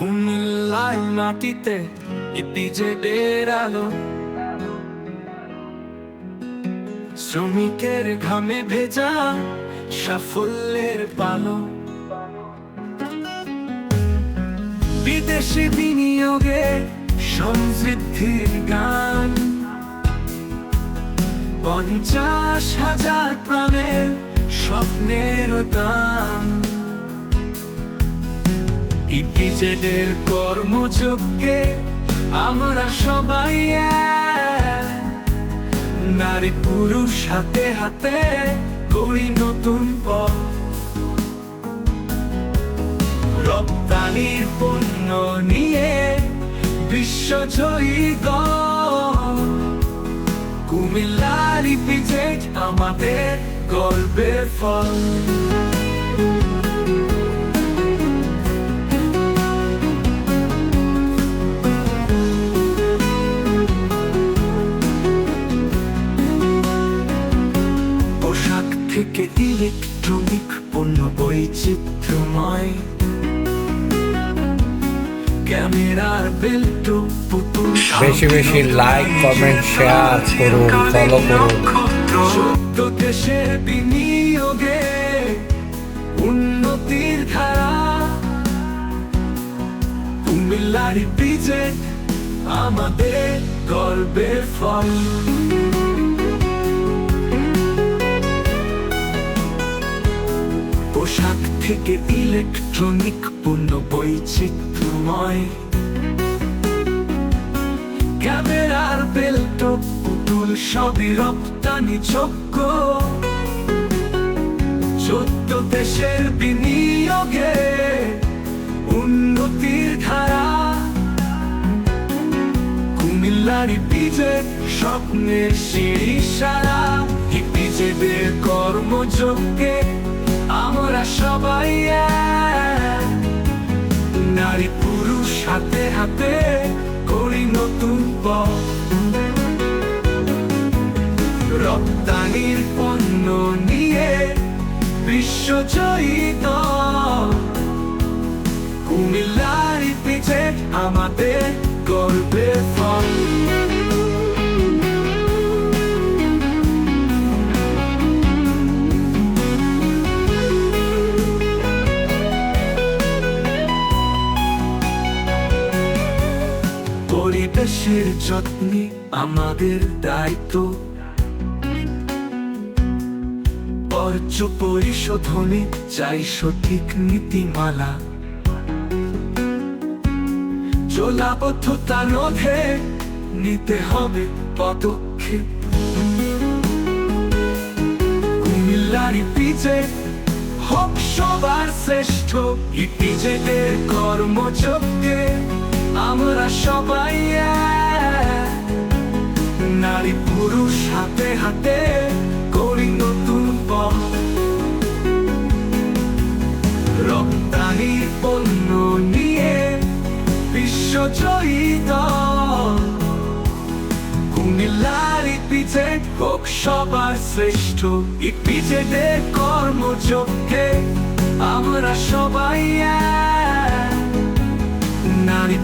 কুমিল্লায় মাটিতে ইপিজেডের আলো। শ্রমিকের ঘামে ভেজা সাফল্যের পালো। বিদেশি বিনিয়োগে সমৃদ্ধির গান। পঞ্চাশ হাজার প্রাণের স্বপ্নের দান ইপিজেডের কর্মযজ্ঞে আমরা সবাই নারী পুরুষ হাতে হাতে করি নতুন পথ। রপ্তানির পণ্য নিয়ে বিশ্বজয়ী দল কুমিল্লার ইপিজেড আমাদের গর্বের ফল। থেকে ইলেকট্রনিক পণ্য বৈচিত্র্যময়। বেশি বেশি লাইক কমেন্ট শেয়ার করুন ফলো করুন। চোদ্দ দেশের বিনিয়োগে উন্নতির ধারা। কুমিল্লার বিজে আমাদের গর্বের ফল। থেকে ইলেকট্রনিক পণ্য বৈচিত্র্যময়। ক্যামেরার বেল্ট পুতুল সবই রপ্তানি যোগ্য। চোদ্দ দেশের বিনিয়োগে উন্নতির ধারা। কুমিল্লার পিজে স্বপ্নের সিঁড়ি সারা। কর্মযোগ্যে হাতে হাতে করি নতুন রপ্তানির পণ্য নিয়ে বিশ্বজয়ী দল কুমিল্লার পিছে আমাদের গর্বের ফল। পরিবেশের যত্নে আমাদের দায়িত্ব। বর্জ্য পরিশোধনে চাই সঠিক নীতিমালা। চলাবদ্ধতা রোধে নিতে হবে পদক্ষেপ। কুমিল্লারি পিছে হোক সবার শ্রেষ্ঠ, ইপিজেদের কর্মযজ্ঞে আমরা সবাই এক। নারী পুরুষ হাতে হাতে করি নতুন পথ। রপ্তানির পণ্য নিয়ে বিশ্বজয়ী দল কুমিল্লার ইপিজে হোক সবার শ্রেষ্ঠ। ইপিজেদের কর্মযজ্ঞে আমরা সবাই নারী